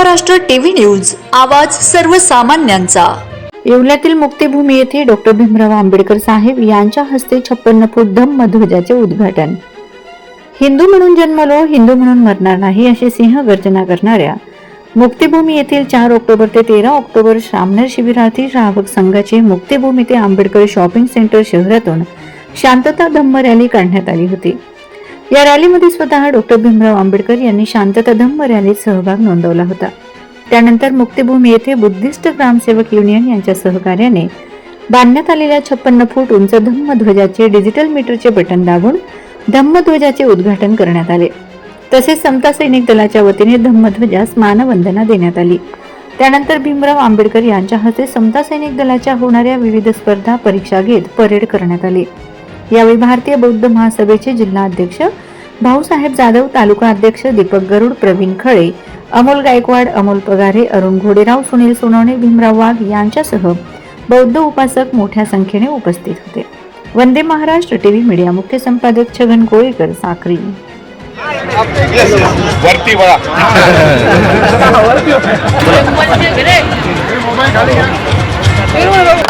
Maharashtra TV news आवाज सर्वसामान्यांचा. येवल्यातील मुक्तिभूमी येथे डॉक्टर भीमराव आंबेडकर साहेब यांच्या हस्ते छप्पन्न फूट धम्म ध्वजाचे उद्घाटन. हिंदू म्हणून जन्मलो हिंदू म्हणून मरणार नाही अशी सिंह गर्जना करणाऱ्या मुक्तिभूमी येथील चार ऑक्टोबर ते तेरा ऑक्टोबर श्रामणेर शिबिरार्थी श्रावक संघाचे मुक्तिभूमी ते आंबेडकर शॉपिंग सेंटर शहरातून शांतता धम्म रॅली काढण्यात आली होती. या रॅलीमध्ये स्वतः डॉक्टर भीमराव आंबेडकर यांनी शांतता धम्म रॅलीत सहभाग नोंदवला होता. त्यानंतर मुक्तिभूमी येथे बुद्धिस्ट ग्रामसेवक युनियन यांच्या सहकार्याने बांधण्यात आलेल्या छप्पन्न फूट उंच धम्मध्वजाचे डिजिटल मीटरचे बटन दाबून धम्मध्वजाचे उद्घाटन करण्यात आले. तसेच समता सैनिक दलाच्या वतीने धम्मध्वजास मानवंदना देण्यात आली. त्यानंतर भीमराव आंबेडकर यांच्या हस्ते समता सैनिक दलाच्या होणाऱ्या विविध स्पर्धा परीक्षा घेत परेड करण्यात आली. यावेळी भारतीय बौद्ध महासभेचे जिल्हा अध्यक्ष भाऊसाहेब जाधव तालुका अध्यक्ष दीपक गरुड प्रवीण खळे अमोल गायकवाड अमोल पगारे अरुण घोडेराव सुनील सोनवणे भीमराव वाघ यांच्यासह बौद्ध उपासक मोठ्या संख्येने उपस्थित होते. वंदे महाराष्ट्र टीव्ही मीडिया मुख्य संपादक छगन कोळीकर साक्री. वरती वळा.